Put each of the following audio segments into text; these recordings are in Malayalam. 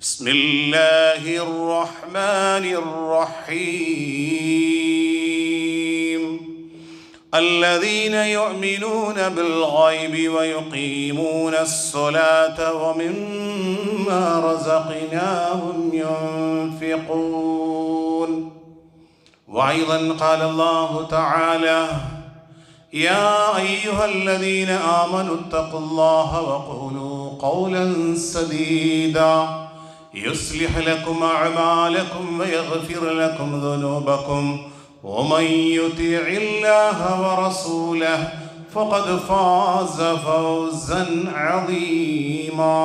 بسم الله الرحمن الرحيم. الذين يؤمنون بالغيب ويقيمون الصلاة ومما رزقناهم ينفقون. وأيضا قال الله تعالى يا أيها الذين آمنوا اتقوا الله وقولوا قولا سديدا يصلح لكم أعمالكم ويغفر لكم ذنوبكم ومن يطيع الله ورسوله فقد فاز فوزا عظيما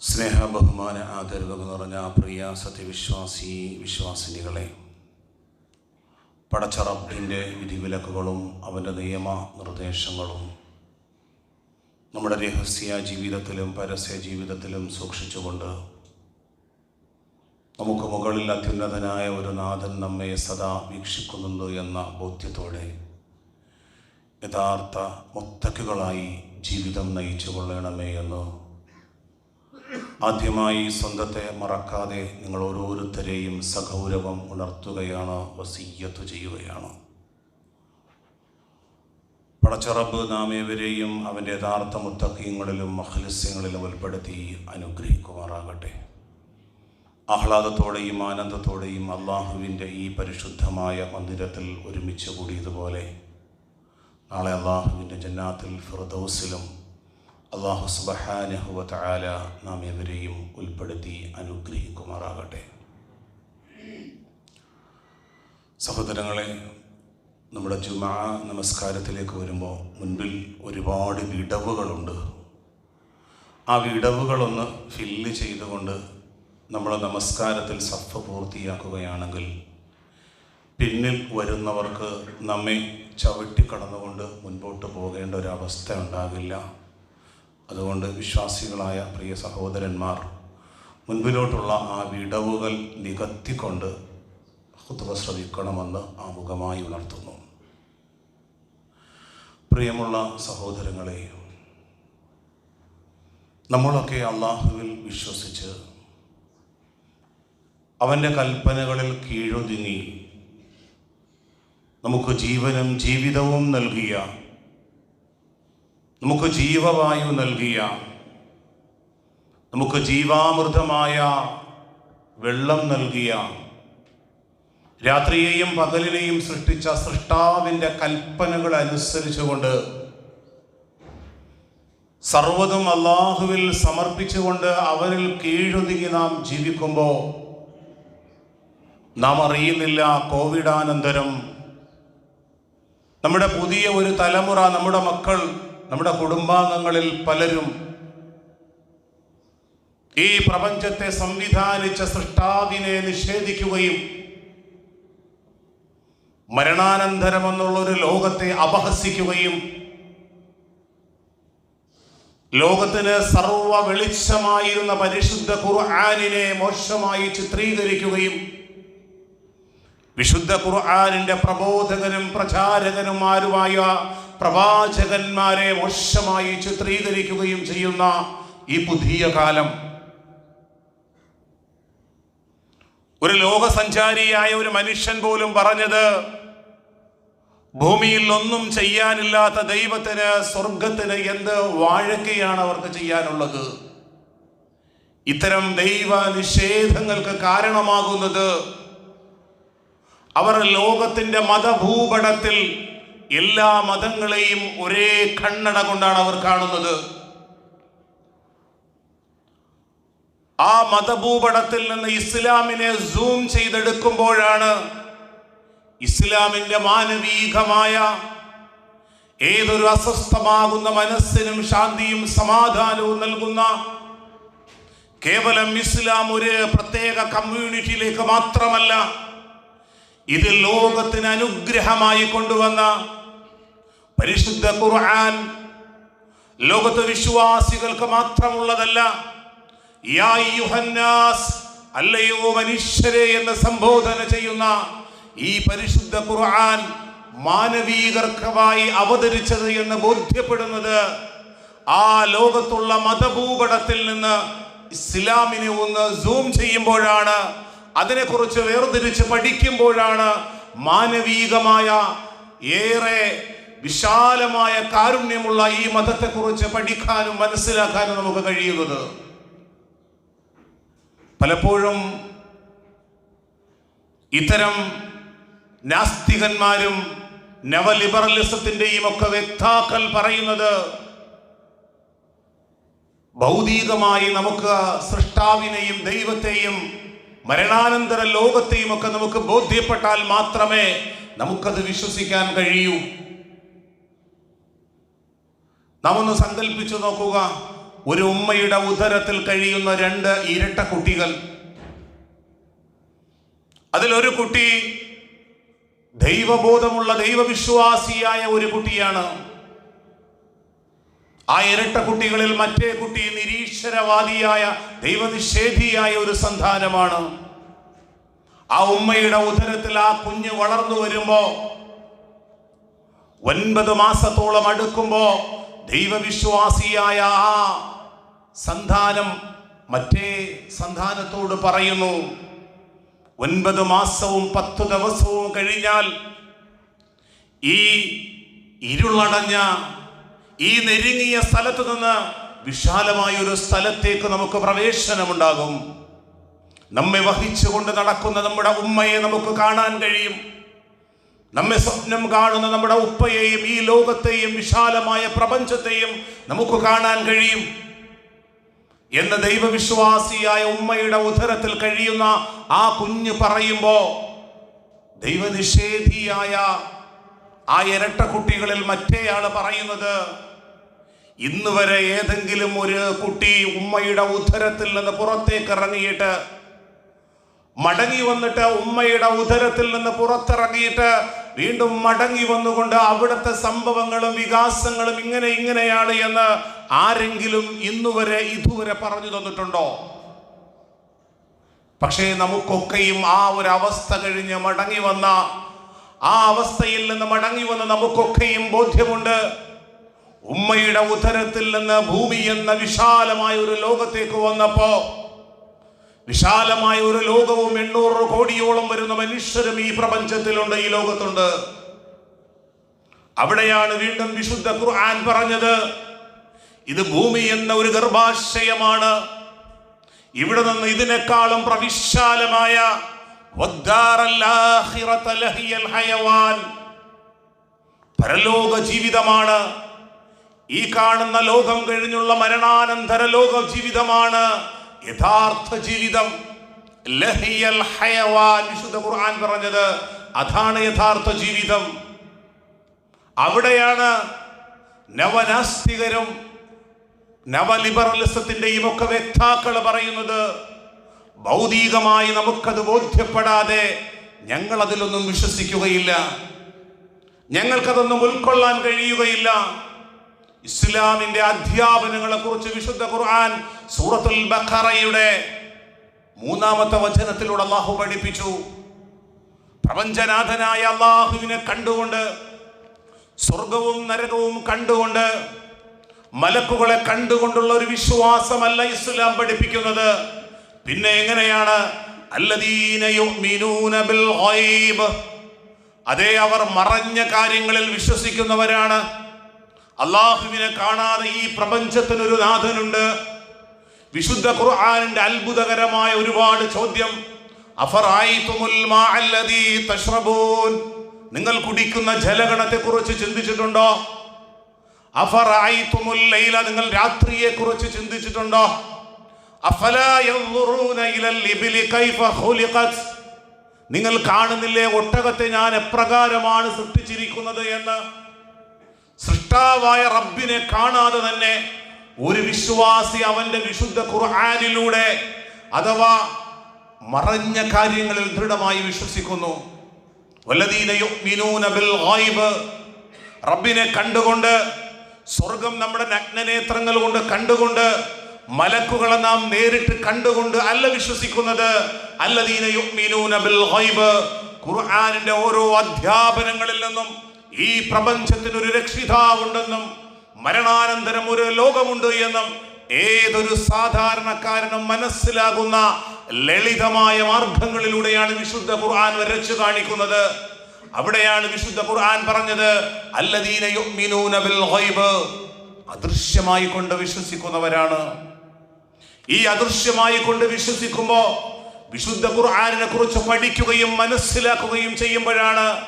സ്നേഹ ബഹുമാന ആദരവ് നിറഞ്ഞ പ്രിയ സത്യവിശ്വാസി വിശ്വാസിനികളെ പടച്ചറബിൻ്റെ വിധിവിലക്കുകളും അവൻ്റെ നിയമ നിർദ്ദേശങ്ങളും നമ്മുടെ രഹസ്യ ജീവിതത്തിലും പരസ്യ ജീവിതത്തിലും സൂക്ഷിച്ചുകൊണ്ട് നമുക്ക് മുകളിൽ അത്യുന്നതനായ ഒരു നാഥൻ നമ്മെ സദാ വീക്ഷിക്കുന്നുണ്ട് എന്ന ബോധ്യത്തോടെ യഥാർത്ഥ മുത്തക്കുകളായി ജീവിതം നയിച്ചു കൊള്ളണമേ എന്ന് ആദ്യമായി സ്വന്തത്തെ മറക്കാതെ നിങ്ങൾ ഓരോരുത്തരെയും സഗൗരവം ഉണർത്തുകയാണ് വസീയത്ത് ചെയ്യുകയാണ്. പടച്ചറബ് നാം ഏവരെയും അവന്റെ യഥാർത്ഥ മുത്തക്കീങ്ങളിലും മഹ്ലസ്യങ്ങളിലും ഉൾപ്പെടുത്തി അനുഗ്രഹിക്കുമാറാകട്ടെ. ആഹ്ലാദത്തോടെയും ആനന്ദത്തോടെയും അള്ളാഹുവിന്റെ ഈ പരിശുദ്ധമായ മന്ദിരത്തിൽ ഒരുമിച്ച് കൂടിയതുപോലെ നാളെ അള്ളാഹുവിന്റെ ജന്നാത്തിൽ ഫിർദൌസിലും അള്ളാഹു സുബഹാനഹുവ നാം ഏവരെയും ഉൾപ്പെടുത്തി അനുഗ്രഹിക്കുമാറാകട്ടെ. സഹോദരങ്ങളെ നമ്മുടെ ജുമാ നമസ്കാരത്തിലേക്ക് വരുമ്പോൾ മുൻപിൽ ഒരുപാട് വിടവുകളുണ്ട്. ആ വിടവുകളൊന്ന് ഫില്ല് ചെയ്തുകൊണ്ട് നമ്മൾ നമസ്കാരത്തിൽ സഫ പൂർത്തിയാക്കുകയാണെങ്കിൽ പിന്നിൽ വരുന്നവർക്ക് നമ്മെ ചവിട്ടി കടന്നുകൊണ്ട് മുൻപോട്ട് പോകേണ്ട ഒരവസ്ഥ ഉണ്ടാകില്ല. അതുകൊണ്ട് വിശ്വാസികളായ പ്രിയ സഹോദരന്മാർ മുൻപിലോട്ടുള്ള ആ വിടവുകൾ നികത്തിക്കൊണ്ട് ഹുത്തുവ ശ്രവിക്കണമെന്ന് ആമുഖമായി ഉണർത്തുന്നു. പ്രിയമുള്ള സഹോദരങ്ങളെ നമ്മളൊക്കെ അള്ളാഹുവിൽ വിശ്വസിച്ച് അവന്റെ കൽപ്പനകളിൽ കീഴൊതുങ്ങി നമുക്ക് ജീവനും ജീവിതവും നൽകിയ നമുക്ക് ജീവവായു നൽകിയ നമുക്ക് ജീവാമൃതമായ വെള്ളം നൽകിയ രാത്രിയെയും പകലിനെയും സൃഷ്ടിച്ച സൃഷ്ടാവിന്റെ കൽപ്പനകൾ അനുസരിച്ചുകൊണ്ട് സർവതും അള്ളാഹുവിൽ സമർപ്പിച്ചുകൊണ്ട് അവരിൽ കീഴൊതുങ്ങി നാം ജീവിക്കുമ്പോൾ നാം അറിയുന്നില്ല കോവിഡാനന്തരം. നമ്മുടെ പുതിയ ഒരു തലമുറ നമ്മുടെ മക്കൾ നമ്മുടെ കുടുംബാംഗങ്ങളിൽ പലരും ഈ പ്രപഞ്ചത്തെ സംവിധാനിച്ച സൃഷ്ടാവിനെ നിഷേധിക്കുകയും മരണാനന്തരം എന്നുള്ളൊരു ലോകത്തെ അപഹസിക്കുകയും ലോകത്തിന് സർവ വെളിച്ചമായിരുന്ന പരിശുദ്ധ ഖുർആാനിനെ മോശമായി ചിത്രീകരിക്കുകയും വിശുദ്ധ ഖുർആാനിന്റെ പ്രബോധകനും പ്രചാരകനുമാരുമായ പ്രവാചകന്മാരെ മോശമായി ചിത്രീകരിക്കുകയും ചെയ്യുന്ന ഈ പുതിയ കാലം. ഒരു ലോകസഞ്ചാരിയായ ഒരു മനുഷ്യൻ പോലും പറഞ്ഞത് ഭൂമിയിൽ ഒന്നും ചെയ്യാനില്ലാത്ത ദൈവത്തിന് സ്വർഗത്തിന് എന്ത് വാഴക്കയാണ് അവർക്ക് ചെയ്യാനുള്ളത്? ഇത്തരം ദൈവ നിഷേധങ്ങൾക്ക് കാരണമാകുന്നത് അവർ ലോകത്തിന്റെ മതഭൂപടത്തിൽ എല്ലാ മതങ്ങളെയും ഒരേ കണ്ണട കൊണ്ടാണ് അവർ കാണുന്നത്. ആ മതഭൂപടത്തിൽ നിന്ന് ഇസ്ലാമിനെ സൂം ചെയ്തെടുക്കുമ്പോഴാണ് ഇസ്ലാമിന്റെ മാനവീകമായ ഏതൊരു അസ്വസ്ഥമാകുന്ന മനസ്സിനും ശാന്തിയും സമാധാനവും നൽകുന്ന കേവലം ഇസ്ലാം ഒരു പ്രത്യേക കമ്മ്യൂണിറ്റിയിലേക്ക് മാത്രമല്ല ഇത് ലോകത്തിന് അനുഗ്രഹമായി കൊണ്ടുവന്ന പരിശുദ്ധ ഖുർആൻ ലോകത്ത് വിശ്വാസികൾക്ക് മാത്രമുള്ളതല്ല യാ അയ്യുഹന്നാസ്, അല്ലയോ മനുഷ്യരെ എന്ന് സംബോധന ചെയ്യുന്ന ഈ പരിശുദ്ധ ഖുർആൻ മാനവീകർക്കമായി അവതരിച്ചത് എന്ന് ബോധ്യപ്പെടുന്നത് ആ ലോകത്തുള്ള മതഭൂപടത്തിൽ നിന്ന് ഇസ്ലാമിനെ ഒന്ന് സൂം ചെയ്യുമ്പോഴാണ് അതിനെക്കുറിച്ച് വേർതിരിച്ച് പഠിക്കുമ്പോഴാണ് മാനവീകമായ ഏറെ വിശാലമായ കാരുണ്യമുള്ള ഈ മതത്തെക്കുറിച്ച് പഠിക്കാനും മനസ്സിലാക്കാനും നമുക്ക് കഴിയുന്നത്. പലപ്പോഴും ഇത്തരം നാസ്തികന്മാരും നവലിബറലിസത്തിന്റെയും ഒക്കെ വ്യക്താക്കൾ പറയുന്നത് ഭൗതികമായി നമുക്ക് സൃഷ്ടാവിനെയും ദൈവത്തെയും മരണാനന്തര ലോകത്തെയും ഒക്കെ നമുക്ക് ബോധ്യപ്പെട്ടാൽ മാത്രമേ നമുക്കത് വിശ്വസിക്കാൻ കഴിയൂ. നാം ഒന്ന് സങ്കല്പിച്ചു നോക്കുക. ഒരു ഉമ്മയുടെ ഉദരത്തിൽ കഴിയുന്ന രണ്ട് ഇരട്ട കുട്ടികൾ. അതിലൊരു കുട്ടി ദൈവബോധമുള്ള ദൈവവിശ്വാസിയായ ഒരു കുട്ടിയാണ്. ആ ഇരട്ട കുട്ടികളിൽ മറ്റേ കുട്ടി നിരീശ്വരവാദിയായ ദൈവനിഷേധിയായ ഒരു സന്താനമാണ്. ആ ഉമ്മയുടെ ഉദരത്തിൽ ആ കുഞ്ഞ് വളർന്നു വരുമ്പോ ഒൻപത് മാസത്തോളം അടുക്കുമ്പോ ദൈവവിശ്വാസിയായ ആ സന്താനം മറ്റേ സന്താനത്തോട് പറയുന്നു ഒൻപത് മാസവും പത്ത് ദിവസവും കഴിഞ്ഞാൽ ഈ ഇരുളടഞ്ഞ ഈ നെരുങ്ങിയ സ്ഥലത്ത് നിന്ന് വിശാലമായ ഒരു സ്ഥലത്തേക്ക് നമുക്ക് പ്രവേശനമുണ്ടാകും. നമ്മെ വഹിച്ചുകൊണ്ട് നടക്കുന്ന നമ്മുടെ ഉമ്മയെ നമുക്ക് കാണാൻ കഴിയും. നമ്മെ സ്വപ്നം കാണുന്ന നമ്മുടെ ഉപ്പയെയും ഈ ലോകത്തെയും വിശാലമായ പ്രപഞ്ചത്തെയും നമുക്ക് കാണാൻ കഴിയും. എന്ന് ദൈവവിശ്വാസിയായ ഉമ്മയുടെ ഉദരത്തിൽ കഴിയുന്ന ആ കുഞ്ഞ് പറയുമ്പോ ദൈവനിഷേധിയായ ആ ഇരട്ട കുട്ടികളിൽ മറ്റേയാൾ പറയുന്നത് ഇന്ന് വരെ ഏതെങ്കിലും ഒരു കുട്ടി ഉമ്മയുടെ ഉദരത്തിൽ നിന്ന് പുറത്തേക്ക് ഇറങ്ങിയിട്ട് മടങ്ങി വന്നിട്ട് ഉമ്മയുടെ ഉദരത്തിൽ നിന്ന് പുറത്തിറങ്ങിയിട്ട് വീണ്ടും മടങ്ങി വന്നുകൊണ്ട് അവിടുത്തെ സംഭവങ്ങളും വികാസങ്ങളും ഇങ്ങനെ ഇങ്ങനെയാണ് എന്ന് ആരെങ്കിലും ഇന്നുവരെ ഇതുവരെ പറഞ്ഞു തന്നിട്ടുണ്ടോ? പക്ഷേ നമുക്കൊക്കെയും ആ ഒരു അവസ്ഥ കഴിഞ്ഞ് മടങ്ങി വന്ന ആ അവസ്ഥയിൽ നിന്ന് മടങ്ങി വന്ന നമുക്കൊക്കെയും ബോധ്യമുണ്ട്. ഉമ്മയുടെ ഉദരത്തിൽ നിന്ന് ഭൂമി എന്ന വിശാലമായ ഒരു ലോകത്തേക്ക് വന്നപ്പോ വിശാലമായ ഒരു ലോകവും എണ്ണൂറ് കോടിയോളം വരുന്ന മനുഷ്യരും ഈ പ്രപഞ്ചത്തിലുണ്ട് ഈ ലോകത്തുണ്ട്. അവിടെയാണ് വീണ്ടും വിശുദ്ധ ഖുർആൻ പറഞ്ഞത്. ഇത് ഭൂമി എന്ന ഒരു ഗർഭാശയമാണ്. ഇവിടെ നിന്ന് ഇതിനേക്കാളും പ്രവിശാലമായ. പരലോക ജീവിതമാണ്. ഈ കാണുന്ന ലോകം കഴിഞ്ഞുള്ള മരണാനന്തര ലോക ജീവിതമാണ്. യഥാർത്ഥ ജീവിതം. ലഹിയൽ ഹയവാൻ വിശുദ്ധ ഖുർആൻ പറഞ്ഞത് അതാണ് യഥാർത്ഥ ജീവിതം. അവിടെയാണ് നവനാസ്തികരും നവലിബറലിസത്തിന്റെയും ഒക്കെ വ്യക്താക്കൾ പറയുന്നത് ഭൗതികമായി നമുക്കത് ബോധ്യപ്പെടാതെ ഞങ്ങൾ അതിലൊന്നും വിശ്വസിക്കുകയില്ല. ഞങ്ങൾക്കതൊന്നും ഉൾക്കൊള്ളാൻ കഴിയുകയില്ല. ഇസ്ലാമിന്റെ അധ്യാപനങ്ങളെ കുറിച്ച് വിശുദ്ധ ഖുർആൻ സൂറത്തുൽ ബഖറയുടെ മൂന്നാമത്തെ വചനത്തിലൂടെ അള്ളാഹു പഠിപ്പിച്ചു. പ്രപഞ്ചനാഥനായ അള്ളാഹുവിനെ കണ്ടുകൊണ്ട് സ്വർഗവും നരകവും കണ്ടുകൊണ്ട് മലക്കുകളെ കണ്ടുകൊണ്ടുള്ള ഒരു വിശ്വാസമല്ല ഇസ്ലാം പഠിപ്പിക്കുന്നത്. പിന്നെ എങ്ങനെയാണ്? അതേ അവർ മറഞ്ഞ കാര്യങ്ങളിൽ വിശ്വസിക്കുന്നവരാണ്. അള്ളാഹുവിനെ കാണാതെ ഈ പ്രപഞ്ചത്തിനൊരു നാഥനുണ്ട്. വിശുദ്ധ ഖുർആാനിന്റെ അത്ഭുതകരമായ ഒരുപാട് ചോദ്യം. നിങ്ങൾ കുടിക്കുന്ന ജലഗണത്തെ കുറിച്ച് ചിന്തിച്ചിട്ടുണ്ടോ? നിങ്ങൾ രാത്രിയെ കുറിച്ച് ചിന്തിച്ചിട്ടുണ്ടോ നിങ്ങൾ കാണുന്നില്ലേ ഒട്ടകത്തെ ഞാൻ എപ്രകാരമാണ് സൃഷ്ടിച്ചിരിക്കുന്നത് എന്ന്? സൃഷ്ടാവായ റബ്ബിനെ കാണാതെ തന്നെ ഒരു വിശ്വാസി അവന്റെ വിശുദ്ധ ഖുർആനിലൂടെ അഥവാ മറഞ്ഞ കാര്യങ്ങളിൽ ദൃഢമായി വിശ്വസിക്കുന്നു. ഗൈബ്. റബ്ബിനെ കണ്ടുകൊണ്ട് സ്വർഗം നമ്മുടെ നഗ്നനേത്രങ്ങൾ കൊണ്ട് കണ്ടുകൊണ്ട് മലക്കുകളെ നാം നേരിട്ട് കണ്ടുകൊണ്ട് അല്ല വിശ്വസിക്കുന്നത്. ഖുർആാനിന്റെ ഓരോ അധ്യാപനങ്ങളിൽ നിന്നും ഈ പ്രപഞ്ചത്തിന് ഒരു രക്ഷിതാവുണ്ടെന്നും മരണാനന്തരം ഒരു ലോകമുണ്ട് എന്നും ഏതൊരു സാധാരണക്കാരനും മനസ്സിലാകുന്ന ലളിതമായ മാർഗങ്ങളിലൂടെയാണ് വിശുദ്ധ ഖുർആൻ വരച്ചു കാണിക്കുന്നത്. അവിടെയാണ് വിശുദ്ധ ഖുർആൻ പറഞ്ഞത് അല്ലദീന യുഅ്മിനൂന ബിൽ ഗൈബ്. അദൃശ്യമായി കൊണ്ട് വിശ്വസിക്കുന്നവരാണ്. ഈ അദൃശ്യമായി കൊണ്ട് വിശ്വസിക്കുമ്പോൾ വിശുദ്ധ ഖുർആാനിനെ കുറിച്ച് പഠിക്കുകയും മനസ്സിലാക്കുകയും ചെയ്യുമ്പോഴാണ്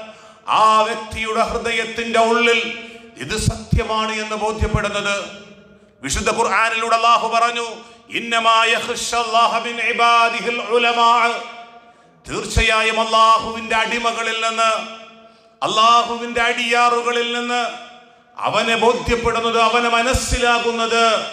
ആ വ്യക്തിയുടെ ഹൃദയത്തിന്റെ ഉള്ളിൽ ഇത് സത്യമാണ് എന്ന് ബോധ്യപ്പെടുന്നത്. വിശുദ്ധ ഖുർആാനിലൂടെ അള്ളാഹു പറഞ്ഞു ഇന്നമാ തീർച്ചയായും അള്ളാഹുവിന്റെ അടിമകളിൽ നിന്ന് അള്ളാഹുവിന്റെ അടിയാറുകളിൽ നിന്ന് അവനെ ബോധ്യപ്പെടുന്നത് അവനെ മനസ്സിലാകുന്നത്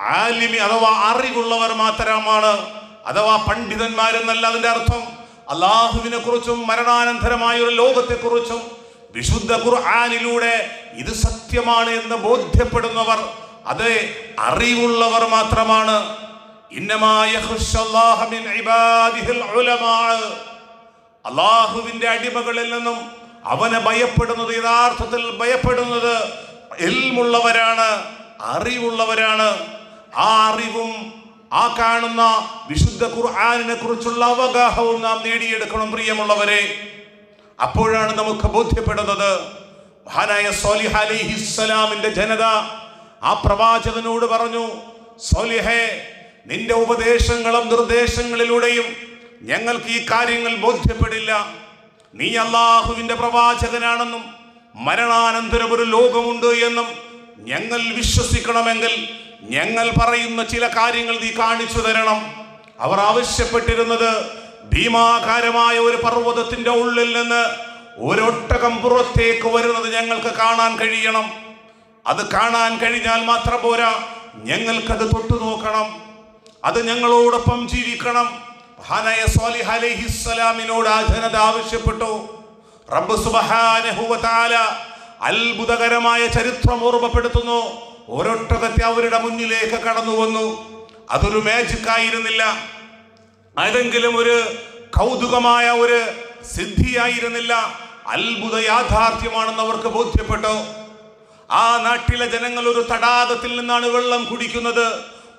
ആലിമി അഥവാ അറിവുള്ളവർ മാത്രമാണ്. അഥവാ പണ്ഡിതന്മാരെന്നല്ല അതിന്റെ അർത്ഥം. അള്ളാഹുവിനെ കുറിച്ചും മരണാനന്തരമായ ഒരു ലോകത്തെക്കുറിച്ചും വിശുദ്ധ ഖുർആാനിലൂടെ ഇത് സത്യമാണ് എന്ന് ബോധ്യപ്പെടുന്നവർ അതെ അറിവുള്ളവർ മാത്രമാണ്. അള്ളാഹുവിന്റെ അടിമകളിൽ നിന്നും അവനെ ഭയപ്പെടുന്നത് യഥാർത്ഥത്തിൽ ഭയപ്പെടുന്നത് എൽമുള്ളവരാണ് അറിവുള്ളവരാണ്. ആ അറിവും ആ കാണുന്ന വിശുദ്ധ ഖുർആാനിനെ കുറിച്ചുള്ള അവഗാഹവും നാം നേടിയെടുക്കണം പ്രിയമുള്ളവരെ. അപ്പോഴാണ് നമുക്ക് ബോധ്യപ്പെടുന്നത് മഹാനായ സോലിഹ അലിഹിസ്സലാമിന്റെ ജനത ആ പ്രവാചകനോട് പറഞ്ഞു സോലിഹേ നിന്റെ ഉപദേശങ്ങളും നിർദ്ദേശങ്ങളിലൂടെയും ഞങ്ങൾക്ക് ഈ കാര്യങ്ങൾ ബോധ്യപ്പെടില്ല. നീ അള്ളാഹുവിന്റെ പ്രവാചകനാണെന്നും മരണാനന്തരം ഒരു ലോകമുണ്ട് എന്നും ഞങ്ങൾ വിശ്വസിക്കണമെങ്കിൽ ഞങ്ങൾ പറയുന്ന ചില കാര്യങ്ങൾ നീ കാണിച്ചു തരണം. അവർ ആവശ്യപ്പെട്ടിരുന്നത് ഭീമാകാരമായ ഒരു പർവതത്തിന്റെ ഉള്ളിൽ നിന്ന് ഒരൊട്ടകം പുറത്തേക്ക് വരുന്നത് ഞങ്ങൾക്ക് കാണാൻ കഴിയണം. അത് കാണാൻ കഴിഞ്ഞാൽ മാത്രം പോരാ ഞങ്ങൾക്കത് തൊട്ടു നോക്കണം അത് ഞങ്ങളോടൊപ്പം ജീവിക്കണം. മഹാനായ സ്വാലിഹ് അലൈഹിസ്സലാമിനോട് ആ ജനത ആവശ്യപ്പെട്ടു. റബ്ബ് സുബ്ഹാനഹു വ തആല അത്ഭുതകരമായ ചരിത്രം ഓർമ്മപ്പെടുത്തുന്നു. ഒരൊട്ടകത്തെ അവരുടെ മുന്നിലേക്ക് കടന്നു വന്നു. അതൊരു മാജിക് ആയിരുന്നില്ല. ഏതെങ്കിലും ഒരു കൗതുകമായ ഒരു സിദ്ധിയായിരുന്നില്ല. അത്ഭുത യാഥാർത്ഥ്യമാണെന്ന് അവർക്ക് ബോധ്യപ്പെട്ടു. ആ നാട്ടിലെ ജനങ്ങൾ ഒരു തടാകത്തിൽ നിന്നാണ് വെള്ളം കുടിക്കുന്നത്.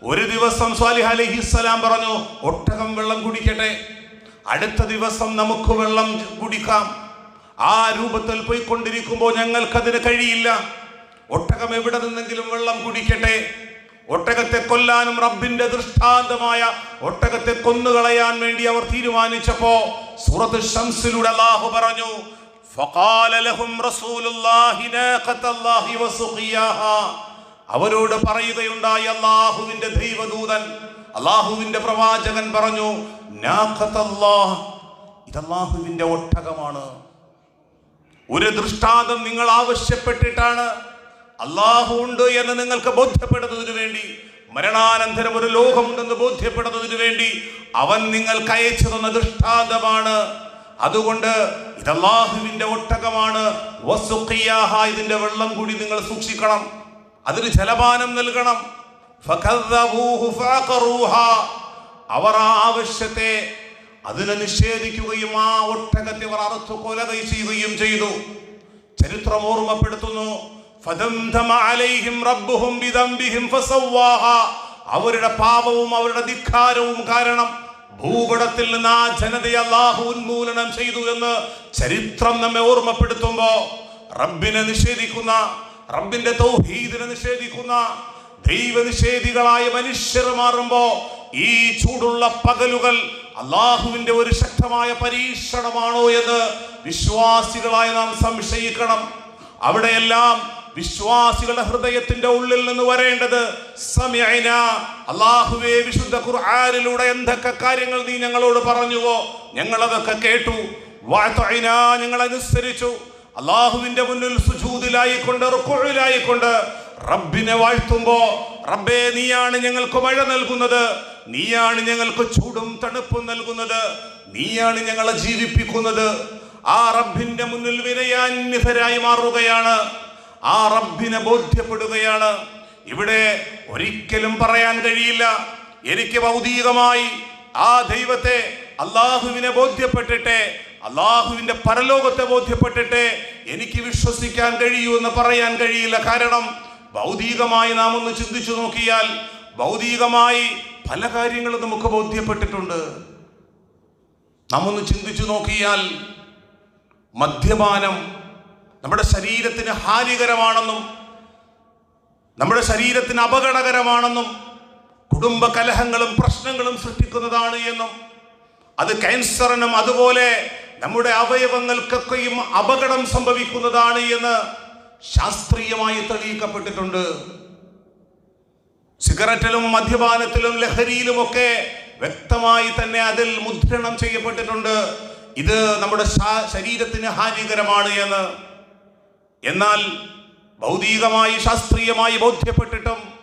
ഒരു ദിവസം സ്വാലിഹ് അലഹിസ്സലാം പറഞ്ഞു ഒട്ടകം വെള്ളം കുടിക്കട്ടെ. അടുത്ത ദിവസം നമുക്ക് വെള്ളം കുടിക്കാം. ആ രൂപത്തിൽ പോയിക്കൊണ്ടിരിക്കുമ്പോൾ ഞങ്ങൾക്കതിന് കഴിയില്ല. ഒട്ടകം എവിടെ നിന്നെങ്കിലും വെള്ളം കുടിക്കട്ടെ. ഒട്ടകത്തെ കൊല്ലാനും റബ്ബിന്റെ ദൃഷ്ടാന്തമായ ഒട്ടകത്തെ കൊന്നുകളയാൻ വേണ്ടി അവർ തീരുമാനിച്ചപ്പോ സൂറത്ത് ഷംസിലൂടെ അള്ളാഹു പറഞ്ഞു ഫഖാല ലഹും റസൂലുള്ളാഹി നാഖത്തല്ലാഹി വസുഖിയാഹ. അവരോട് പറയുകയുണ്ടായി അള്ളാഹുവിന്റെ ദൈവദൂതൻ അള്ളാഹുവിന്റെ പ്രവാചകൻ പറഞ്ഞു ഇതല്ലാഹുവിന്റെ ഒട്ടകമാണ്. ഒരു ദൃഷ്ടാന്തം നിങ്ങൾ ആവശ്യപ്പെട്ടിട്ടാണ് അള്ളാഹു ഉണ്ട് എന്ന് നിങ്ങൾക്ക് ബോധ്യപ്പെടുന്നതിന് വേണ്ടി മരണാനന്തരം ഒരു ലോകമുണ്ടെന്ന് ബോധ്യപ്പെടുന്നതിന് വേണ്ടി അവൻ നിങ്ങൾക്ക് അയച്ചു തന്ന ദൃഷ്ടാന്തമാണ്. അതുകൊണ്ട് ഇതല്ലാഹുവിന്റെ ഒട്ടകമാണ്. ഇതിന്റെ വെള്ളം കൂടി നിങ്ങൾ സൂക്ഷിക്കണം. അതിന് ജലപാനം നൽകണം. അവർ ആ ആവശ്യത്തെ അതിനെ നിഷേധിക്കുകയും ആ ഒട്ടകത്തെ അവർ അറുത്തു കൊല ചെയ്യുകയും ചെയ്തു ചരിത്രം ഓർമ്മപ്പെടുത്തുന്നു. അവരുടെ പാപവും അവരുടെ ധിക്കാരവും കാരണം ഭൂപടത്തിൽ നിന്ന് ആ ജനതയെ അള്ളാഹു ഉന്മൂലനം ചെയ്തു എന്ന് ചരിത്രം നമ്മെ ഓർമ്മപ്പെടുത്തുമ്പോ റബ്ബിനെ നിഷേധിക്കുന്ന റബ്ബിന്റെ തൗഹീദിനെ നിഷേധിക്കുന്ന ദൈവനിഷേധികളായ മനുഷ്യർ മാറുമ്പോ ഈ ചൂടുള്ള പകലുകൾ അള്ളാഹുവിന്റെ ഒരു ശക്തമായ പരീക്ഷണമാണോ എന്ന് വിശ്വാസികളായ നാം സംശയിക്കണം. അവിടെയെല്ലാം വിശ്വാസികളുടെ ഹൃദയത്തിന്റെ ഉള്ളിൽ നിന്ന് വരേണ്ടത് സമയന അള്ളാഹുവേ വിശുദ്ധ ഖുർആാനിലൂടെ എന്തൊക്കെ കാര്യങ്ങൾ നീ ഞങ്ങളോട് പറഞ്ഞുവോ? ഞങ്ങളതൊക്കെ കേട്ടു. വാതഅന, ഞങ്ങൾ അനുസരിച്ചു അള്ളാഹുവിന്റെ മുന്നിൽ സുജൂതിലായിക്കൊണ്ട് റുക്കുഴിലായിക്കൊണ്ട് റബ്ബിനെ വാഴ്ത്തുമ്പോ റബ്ബേ നീയാണ് ഞങ്ങൾക്ക് മഴ നൽകുന്നത്. നീയാണ് ഞങ്ങൾക്ക് ചൂടും തണുപ്പും നൽകുന്നത്. നീയാണ് ഞങ്ങളെ ജീവിപ്പിക്കുന്നത്. ആ റബ്ബിന്റെ മുന്നിൽ വിനയാന്യതരായി മാറുകയാണ്. ആ റബ്ബിനെ ബോധ്യപ്പെടുകയാണ്. ഇവിടെ ഒരിക്കലും പറയാൻ കഴിയില്ല. എനിക്ക് ഭൗതികമായി ആ ദൈവത്തെ അള്ളാഹുവിനെ ബോധ്യപ്പെട്ടിട്ടെ അള്ളാഹുവിന്റെ പരലോകത്തെ ബോധ്യപ്പെട്ടിട്ട് എനിക്ക് വിശ്വസിക്കാൻ കഴിയൂ എന്ന് പറയാൻ കഴിയില്ല. കാരണം ഭൗതികമായി നാം ഒന്ന് ചിന്തിച്ചു നോക്കിയാൽ ഭൗതികമായി പല കാര്യങ്ങളും നമുക്ക് ബോധ്യപ്പെട്ടിട്ടുണ്ട്. നാം ഒന്ന് ചിന്തിച്ചു നോക്കിയാൽ മദ്യപാനം നമ്മുടെ ശരീരത്തിന് ഹാനികരമാണെന്നും നമ്മുടെ ശരീരത്തിന് അപകടകരമാണെന്നും കുടുംബ കലഹങ്ങളും പ്രശ്നങ്ങളും സൃഷ്ടിക്കുന്നതാണ് എന്നും അത് ക്യാൻസറിനും അതുപോലെ നമ്മുടെ അവയവങ്ങൾക്കൊക്കെയും അപകടം സംഭവിക്കുന്നതാണ് എന്ന് ശാസ്ത്രീയമായി തെളിയിക്കപ്പെട്ടിട്ടുണ്ട്. സിഗരറ്റിലും മദ്യപാനത്തിലും ലഹരിയിലുമൊക്കെ വ്യക്തമായി തന്നെ അതിൽ മുദ്രണം ചെയ്യപ്പെട്ടിട്ടുണ്ട്. ഇത് നമ്മുടെ ശരീരത്തിന് ഹാനികരമാണ് എന്ന്. എന്നാൽ ഭൗതികമായി ശാസ്ത്രീയമായി ബോധ്യപ്പെട്ടിട്ടും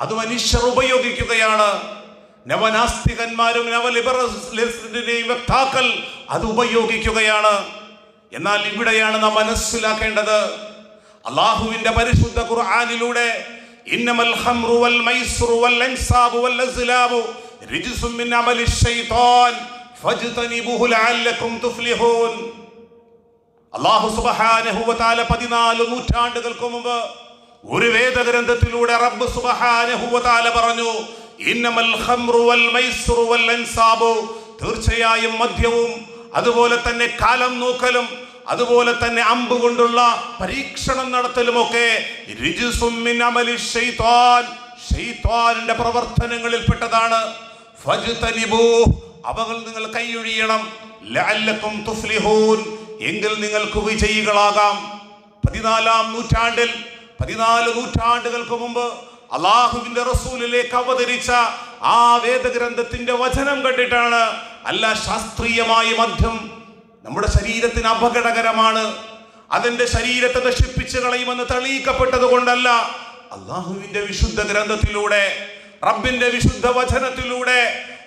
അത് മനുഷ്യർ ഉപയോഗിക്കുകയാണ്. നവനാസ്തികന്മാരും നവലിബറലിസ്റ്റിന്റെയും വക്താക്കൾ അത് ഉപയോഗിക്കുകയാണ്. എന്നാൽ ഇവിടെയാണ് നാം മനസ്സിലാക്കേണ്ടത്. അള്ളാഹുവിന്റെ പരിശുദ്ധ ഖുർആാനിലൂടെ ഇന്നമൽ ഖംറു വൽ വൽ വൽ അസ്ലാബു ഫജ്തനിബുഹു തുഫ്ലിഹൂൻ. സുബ്ഹാനഹു വ തആല 14 നൂറ്റാണ്ടുകൾക്ക് മുമ്പ് ഒരു വേദഗ്രന്ഥത്തിലൂടെ റബ്ബ് സുബ്ഹാനഹു വ തആല പറഞ്ഞു തീർച്ചയായും മദ്യവും അതുപോലെ തന്നെ കാലം നോക്കലും അതുപോലെ തന്നെ അമ്പ് കൊണ്ടുള്ള പരീക്ഷണം നടത്തലുമൊക്കെ ശൈത്താനിന്റെ പ്രവർത്തനങ്ങളിൽപ്പെട്ടതാണ് അവകൾ നിങ്ങൾ കൈയൊഴിയണം. എങ്കിൽ നിങ്ങൾക്ക് വിജയികളാകാം. പതിനാലാം നൂറ്റാണ്ടിൽ പതിനാല് നൂറ്റാണ്ടുകൾക്ക് മുമ്പ് അള്ളാഹുവിന്റെ റസൂലിലേക്ക് അവതരിച്ച ആ വേദഗ്രന്ഥത്തിന്റെ വചനം കണ്ടിട്ടാണ് അല്ല ശാസ്ത്രീയമായ മദ്യം നമ്മുടെ ശരീരത്തിന് അപകടകരമാണ്. അതിന്റെ ശരീരത്തെ നശിപ്പിച്ചു കളയുമെന്ന് തെളിയിക്കപ്പെട്ടത് കൊണ്ടല്ല അള്ളാഹുവിന്റെ വിശുദ്ധ ഗ്രന്ഥത്തിലൂടെ റബ്ബിന്റെ വിശുദ്ധ വചനത്തിലൂടെ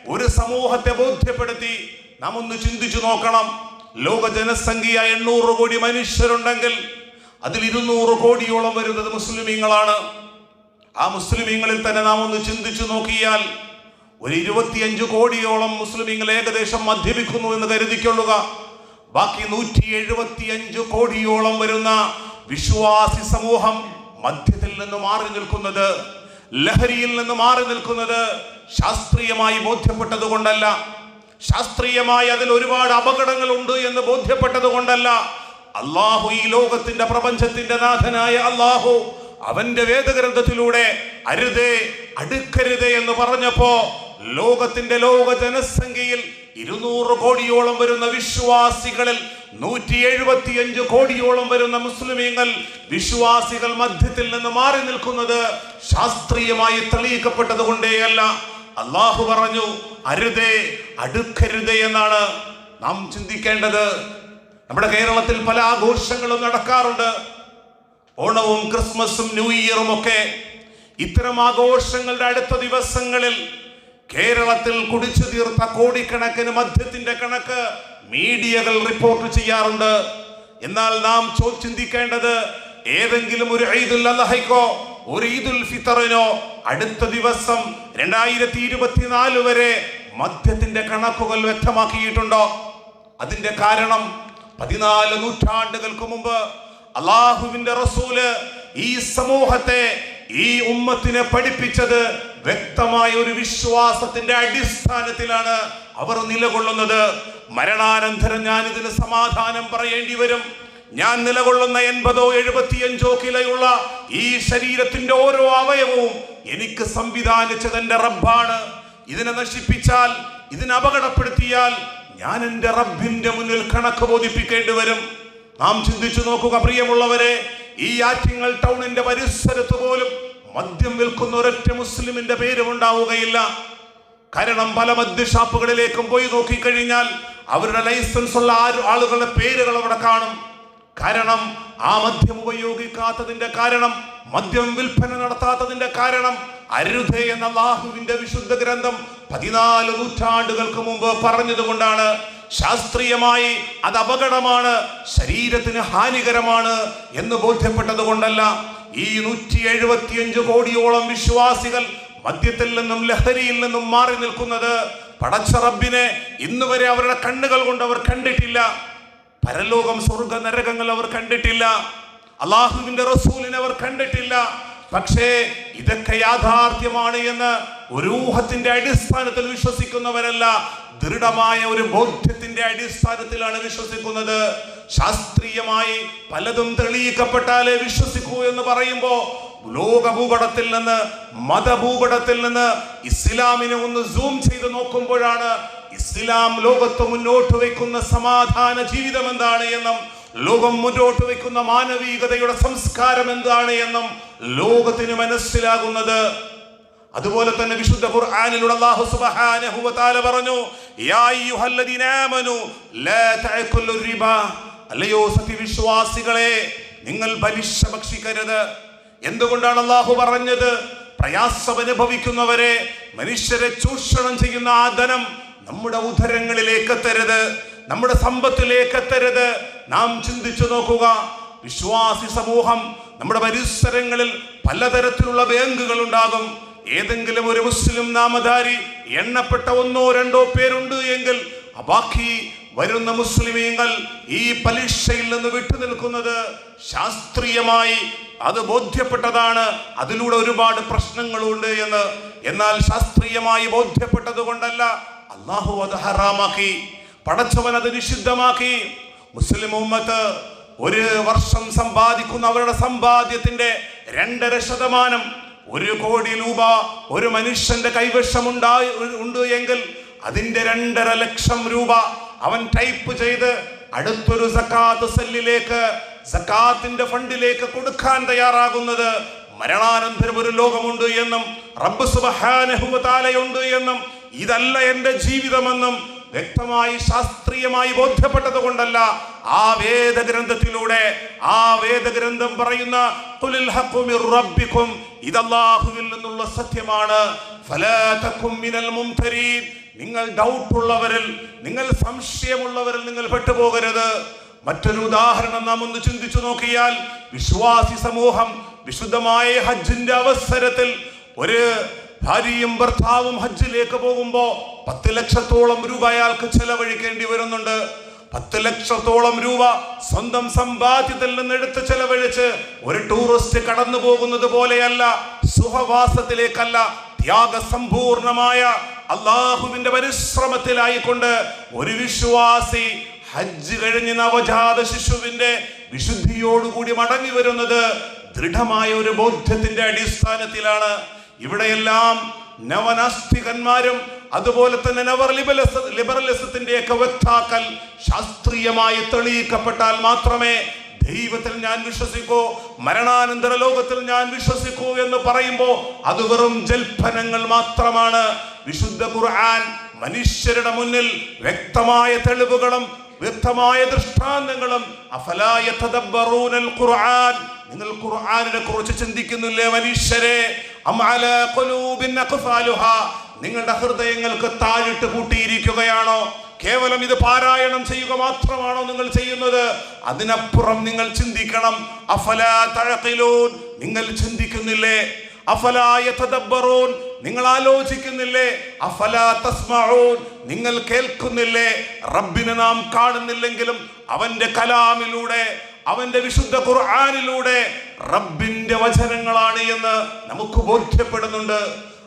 ഒരു സമൂഹത്തെ ബോധ്യപ്പെടുത്തി നാം ഒന്ന് ചിന്തിച്ചു നോക്കണം. ലോക ജനസംഖ്യ എണ്ണൂറ് കോടി മനുഷ്യരുണ്ടെങ്കിൽ അതിൽ ഇരുന്നൂറ് കോടിയോളം വരുന്നത് മുസ്ലിമീങ്ങളാണ്. ആ മുസ്ലിമീങ്ങളിൽ തന്നെ നാം ഒന്ന് ചിന്തിച്ചു നോക്കിയാൽ ഒരു ഇരുപത്തിയഞ്ച് കോടിയോളം മുസ്ലിമീങ്ങൾ ഏകദേശം മദ്യപിക്കുന്നു എന്ന് കരുതിക്കൊള്ളുക. ബാക്കി നൂറ്റി എഴുപത്തിയഞ്ച് കോടിയോളം വരുന്ന വിശ്വാസി സമൂഹം മദ്യത്തിൽ നിന്ന് മാറി നിൽക്കുന്നത് ലഹരിയിൽ നിന്ന് മാറി നിൽക്കുന്നത് ശാസ്ത്രീയമായി ബോധ്യപ്പെട്ടത് കൊണ്ടല്ല. ശാസ്ത്രീയമായി അതിൽ ഒരുപാട് അപകടങ്ങൾ ഉണ്ട് എന്ന് ബോധ്യപ്പെട്ടത് കൊണ്ടല്ല. അള്ളാഹു ഈ ലോകത്തിന്റെ പ്രപഞ്ചത്തിന്റെ നാഥനായ അള്ളാഹു അവന്റെ വേദഗ്രന്ഥത്തിലൂടെ അരുതേ അടുക്കരുതേ എന്ന് പറഞ്ഞപ്പോ ലോകത്തിന്റെ ലോക ജനസംഖ്യയിൽ ഇരുന്നൂറ് കോടിയോളം വരുന്ന വിശ്വാസികളിൽ നൂറ്റി എഴുപത്തിയഞ്ച് കോടിയോളം വരുന്ന മുസ്ലിമീങ്ങൾ വിശ്വാസികൾ മധ്യത്തിൽ നിന്ന് മാറി നിൽക്കുന്നത് ശാസ്ത്രീയമായി തെളിയിക്കപ്പെട്ടത് കൊണ്ടേയല്ല അള്ളാഹു പറഞ്ഞു അരുതേ അടുക്കരുതേ എന്നാണ് നാം ചിന്തിക്കേണ്ടത്. നമ്മുടെ കേരളത്തിൽ പല ആഘോഷങ്ങളും നടക്കാറുണ്ട്. ഓണവും ക്രിസ്മസും ന്യൂ ഇയറും ഒക്കെ ഇത്തരം ആഘോഷങ്ങളുടെ അടുത്ത ദിവസങ്ങളിൽ കേരളത്തിൽ കുടിച്ചു തീർത്ത കോടിക്കണക്കിന് മദ്യത്തിന്റെ കണക്ക് മീഡിയകൾ റിപ്പോർട്ട് ചെയ്യാറുണ്ട്. എന്നാൽ നാം ചിന്തിക്കേണ്ടത് ഏതെങ്കിലും ഒരു ഈദുൽ അലഹയ്ക്കോ ഒരു ഈദുൽ ഫിത്തറിനോ അടുത്ത ദിവസം രണ്ടായിരത്തി ഇരുപത്തിനാല് വരെ മദ്യത്തിന്റെ കണക്കുകൾ വ്യക്തമാക്കിയിട്ടുണ്ടോ? അതിന്റെ കാരണം പതിനാല് നൂറ്റാണ്ടുകൾക്ക് മുമ്പ് അള്ളാഹുവിന്റെ റസൂൽ ഈ സമൂഹത്തെ ഈ ഉമ്മത്തിനെ പഠിപ്പിച്ചത് വ്യക്തമായ ഒരു വിശ്വാസത്തിന്റെ അടിസ്ഥാനത്തിലാണ് അവർ നിലകൊള്ളുന്നത്. മരണാനന്തരം ഞാൻ ഇതിന് സമാധാനം പറയേണ്ടി വരും. ഞാൻ നിലകൊള്ളുന്ന എൺപതോ എഴുപത്തിയഞ്ചോ കിലയുള്ള ഈ ശരീരത്തിന്റെ ഓരോ അവയവവും എനിക്ക് സംവിധാനിച്ചത് എന്റെ റബ്ബാണ്. ഇതിനെ നശിപ്പിച്ചാൽ ഇതിനെ അപകടപ്പെടുത്തിയാൽ ഞാൻ എന്റെ റബ്ബിന്റെ മുന്നിൽ കണക്ക് ബോധിപ്പിക്കേണ്ടി വരും. നാം ചിന്തിച്ചു നോക്കുക പ്രിയമുള്ളവരെ ഈ ആറ്റിങ്ങൽ ടൗണിന്റെ പരിസരത്ത് പോലും മദ്യം വിൽക്കുന്ന ഒരൊറ്റ മുസ്ലിമിന്റെ പേരും ഉണ്ടാവുകയില്ല. കാരണം പല മദ്യഷാപ്പുകളിലേക്കും പോയി നോക്കിക്കഴിഞ്ഞാൽ അവരുടെ ലൈസൻസ് ഉള്ള ആ ആളുകളുടെ പേരുകൾ അവിടെ കാണും. കാരണം ആ മദ്യം ഉപയോഗിക്കാത്തതിന്റെ കാരണം മദ്യം വിൽപ്പന നടത്താത്തതിന്റെ കാരണം അരുതേ എന്ന ലാഹുവിന്റെ വിശുദ്ധ ഗ്രന്ഥം പതിനാല് നൂറ്റാണ്ടുകൾക്ക് മുമ്പ് പറഞ്ഞതുകൊണ്ടാണ് ശാസ്ത്രീയമായി അത് അപകടമാണ് ശരീരത്തിന് ഹാനികരമാണ് എന്ന് ബോധ്യപ്പെട്ടത് കൊണ്ടല്ല ഈ നൂറ്റി എഴുപത്തിയഞ്ച് കോടിയോളം വിശ്വാസികൾ മദ്യത്തിൽ നിന്നും ലഹരിയിൽ നിന്നും മാറി നിൽക്കുന്നത്. പടച്ച റബ്ബിനെ ഇന്ന് വരെ അവരുടെ കണ്ണുകൾ കൊണ്ട് അവർ കണ്ടിട്ടില്ല. പരലോകം സ്വർഗ നരകങ്ങൾ അവർ കണ്ടിട്ടില്ല. അള്ളാഹുവിന്റെ റസൂലിനെ അവർ കണ്ടിട്ടില്ല. പക്ഷേ ഇതൊക്കെ യാഥാർത്ഥ്യമാണ് എന്ന് ഒരു ഊഹത്തിന്റെ അടിസ്ഥാനത്തിൽ വിശ്വസിക്കുന്നവരല്ല. ദൃഢമായ ഒരു ബോധ്യത്തിന്റെ അടിസ്ഥാനത്തിലാണ് വിശ്വസിക്കുന്നത്. ശാസ്ത്രീയമായി പലതും തെളിയിക്കപ്പെട്ടാലേ വിശ്വസിക്കൂ എന്ന് പറയുമ്പോൾ ലോക ഭൂപടത്തിൽ നിന്ന് മതഭൂപടത്തിൽ നിന്ന് ഇസ്ലാമിനെ ഒന്ന് സൂം ചെയ്ത് നോക്കുമ്പോഴാണ് ഇസ്ലാം ലോകത്ത് മുന്നോട്ട് വയ്ക്കുന്ന സമാധാന ജീവിതം എന്താണ് എന്നും ലോകം മുന്നോട്ട് വയ്ക്കുന്ന മാനവികതയുടെ സംസ്കാരം എന്താണ് എന്നും ലോകത്തിന് മനസ്സിലാകുന്നത്. അതുപോലെ തന്നെ വിശുദ്ധ ഖുർആനിലൂടെ അല്ലാഹു സുബ്ഹാനഹു വ തആല പറഞ്ഞു യാ അയ്യുഹല്ലദീന ആമനു ലാ അല്ലയോ സത്യവിശ്വാസികളെ നിങ്ങൾ പലിശ ഭക്ഷിക്കരുത്. എന്തുകൊണ്ടാണ് അള്ളാഹു പറഞ്ഞത്? പ്രയാസം അനുഭവിക്കുന്നവരെ മനുഷ്യരെ ചൂഷണം ചെയ്യുന്ന ആ ധനം നമ്മുടെ ഉദരങ്ങളിലേക്ക് എത്തരുത് നമ്മുടെ സമ്പത്തിലേക്ക് എത്തരുത്. നാം ചിന്തിച്ചു നോക്കുക വിശ്വാസി സമൂഹം നമ്മുടെ പരിസരങ്ങളിൽ പലതരത്തിലുള്ള ബാങ്കുകൾ ഉണ്ടാകും. ഏതെങ്കിലും ഒരു മുസ്ലിം നാമധാരി എണ്ണപ്പെട്ട ഒന്നോ രണ്ടോ പേരുണ്ട് എങ്കിൽ ബാക്കി വരുന്ന മുസ്ലിമീങ്ങൾ ഈ പലിശയിൽ നിന്ന് വിട്ടുനിൽക്കുന്നത് ശാസ്ത്രീയമായി അത് ബോധ്യപ്പെട്ടതാണ്. അതിലൂടെ ഒരുപാട് പ്രശ്നങ്ങളുണ്ട് എന്ന്. എന്നാൽ ശാസ്ത്രീയമായി ബോധ്യപ്പെട്ടത് കൊണ്ടല്ല അള്ളാഹു അത് ഹറാമാക്കി. പടച്ചവൻ അത് നിഷിദ്ധമാക്കി. മുസ്ലിം ഉമ്മത്ത് ഒരു വർഷം സമ്പാദിക്കുന്ന അവരുടെ സമ്പാദ്യത്തിന്റെ രണ്ടര ശതമാനം ഒരു കോടി രൂപ ഒരു മനുഷ്യന്റെ കൈവശമുണ്ടായി ഉണ്ട് എങ്കിൽ അതിന്റെ രണ്ടര ലക്ഷം രൂപ അവൻ ടൈപ്പ് ചെയ്ത് അടുത്തൊരു സക്കാത്ത് സെല്ലിലേക്ക് സക്കാത്തിന്റെ ഫണ്ടിലേക്ക് കൊടുക്കാൻ തയ്യാറാകുന്നത് മരണാനന്തരം ഒരു ലോകമുണ്ട് എന്നും റബ്ബ് സുബ്ഹാനഹു വ തആലയുണ്ട് എന്നും ഇതല്ല എന്റെ ജീവിതമെന്നും വ്യക്തമായി ശാസ്ത്രീയമായി ബോധ്യപ്പെട്ടത് കൊണ്ടല്ല ആ വേദഗ്രന്ഥത്തിലൂടെ ആ വേദഗ്രന്ഥം പറയുന്ന "ഖുലിൽ ഹഖ്ഖു മിർ റബ്ബിക്കും നിന്നുള്ള സത്യമാണ്. നിങ്ങൾ ഡൗട്ട് ഉള്ളവരിൽ നിങ്ങൾ സംശയമുള്ളവരിൽ നിങ്ങൾ പെട്ടുപോകരുത്. മറ്റൊരു ഉദാഹരണം നാം ഒന്ന് ചിന്തിച്ചു നോക്കിയാൽ വിശ്വാസി സമൂഹം വിശുദ്ധമായ ഹജ്ജിന്റെ അവസരത്തിൽ ഒരു ഭാര്യയും ഭർത്താവും ഹജ്ജിലേക്ക് പോകുമ്പോൾ പത്ത് ലക്ഷത്തോളം രൂപ അയാൾക്ക് ചെലവഴിക്കേണ്ടി വരുന്നുണ്ട്. പത്ത് ലക്ഷത്തോളം രൂപ സ്വന്തം സമ്പാദ്യത്തിൽ നിന്ന് എടുത്ത് ചെലവഴിച്ച് ഒരു ടൂറിസ്റ്റ് കടന്നു പോകുന്നത് പോലെയല്ല സുഖവാസത്തിലേക്കല്ല ത്യാഗസമ്പൂർണമായ അള്ളാഹുവിന്റെ പരിശ്രമത്തിലായിക്കൊണ്ട് ഒരു വിശ്വാസി ഹജ്ജ് കഴിഞ്ഞ് നവജാത ശിശുവിന്റെ വിശുദ്ധിയോടുകൂടി മടങ്ങി വരുന്നത് ദൃഢമായ ഒരു ബോധ്യത്തിന്റെ അടിസ്ഥാനത്തിലാണ്. ഇവിടെയെല്ലാം നവനാസ്തികന്മാരും അതുപോലെ തന്നെ നവർ ലിബറലിസ ലിബറലിസത്തിന്റെ ഒക്കെ വക്താക്കൾ ശാസ്ത്രീയമായി തെളിയിക്കപ്പെട്ടാൽ മാത്രമേ ദൈവത്തിൽ ഞാൻ വിശ്വസിക്കൂ മരണാനന്തര ലോകത്തിൽ ഞാൻ വിശ്വസിക്കൂ എന്ന് പറയുമ്പോൾ അത് വെറും ജൽപ്പനങ്ങൾ മാത്രമാണ്. വിശുദ്ധ ഖുർആൻ മനുഷ്യരുടെ മുന്നിൽ വ്യക്തമായ തെളിവുകളും വ്യക്തമായ ദൃഷ്ടാന്തങ്ങളും അഫലായ നിങ്ങൾ ഖുർആനിനെ കുറിച്ച് ചിന്തിക്കുന്നില്ലേ മനുഷ്യരെ? നിങ്ങളുടെ ഹൃദയങ്ങൾക്ക് താഴിട്ട് കൂട്ടിയിരിക്കുകയാണോ? കേവലം ഇത് പാരായണം ചെയ്യുക മാത്രമാണോ നിങ്ങൾ ചെയ്യുന്നത്? അതിനപ്പുറം നിങ്ങൾ ചിന്തിക്കണം. അഫല തഴക്കിലൂൻ. നിങ്ങൾ ചിന്തിക്കുന്നില്ലേ? അഫലായ തദബ്ബറൂൻ നിങ്ങൾ ആലോചിക്കുന്നില്ലേ? അഫല തസ്മഊൻ. നിങ്ങൾ കേൾക്കുന്നില്ലേ? റബ്ബിനെ നാം കാണുന്നില്ലെങ്കിലും അവന്റെ കലാമിലൂടെ അവന്റെ വിശുദ്ധ ഖുർആാനിലൂടെ റബ്ബിന്റെ വചനങ്ങളാണ് എന്ന് നമുക്ക് ബോധ്യപ്പെടുന്നുണ്ട്.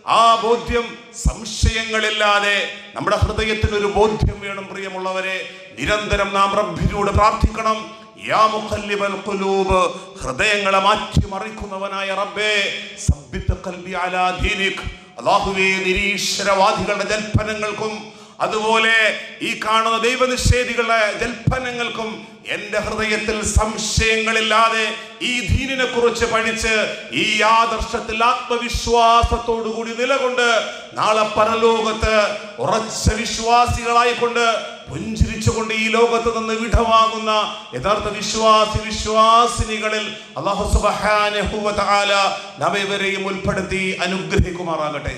ആ ബോധ്യം സംശയങ്ങളില്ലാതെ നമ്മുടെ ഹൃദയത്തിന് ഒരു ബോധ്യം വേണം പ്രിയമുള്ളവരെ. നിരന്തരം നാം റബ്ബിനോട് പ്രാർത്ഥിക്കണം. യാ മുഖല്ലിബൽ ഹൃദയങ്ങളെ മാറ്റിമറിക്കുന്നവനായ റബ്ബേ സബ്ബിത്ത് ഖൽബി അലാ ദീനിക്. അല്ലാഹുവേ നിരീശ്വരവാദികളുടെ ജൽപ്പനങ്ങൾക്കും അതുപോലെ ഈ കാണുന്ന ദൈവനിഷേധികളുടെ ജൽപ്പനങ്ങൾക്കും എന്റെ ഹൃദയത്തിൽ സംശയങ്ങളില്ലാതെ ഈ ധീനിനെ കുറിച്ച് പഠിച്ച് ഈ ആദർശത്തിൽ ആത്മവിശ്വാസത്തോടു കൂടി നിലകൊണ്ട് നാളെ പരലോകത്ത് ഉറച്ച വിശ്വാസികളായിക്കൊണ്ട് പുഞ്ചിരിച്ചുകൊണ്ട് ഈ ലോകത്ത് നിന്ന് വിടവാങ്ങുന്ന യഥാർത്ഥ വിശ്വാസി വിശ്വാസിനികളിൽ അള്ളാഹു സുബ്ഹാനഹു വ തആല നമ്മെ ഇവരെയും ഉൾപ്പെടുത്തി അനുഗ്രഹിക്കുമാറാകട്ടെ.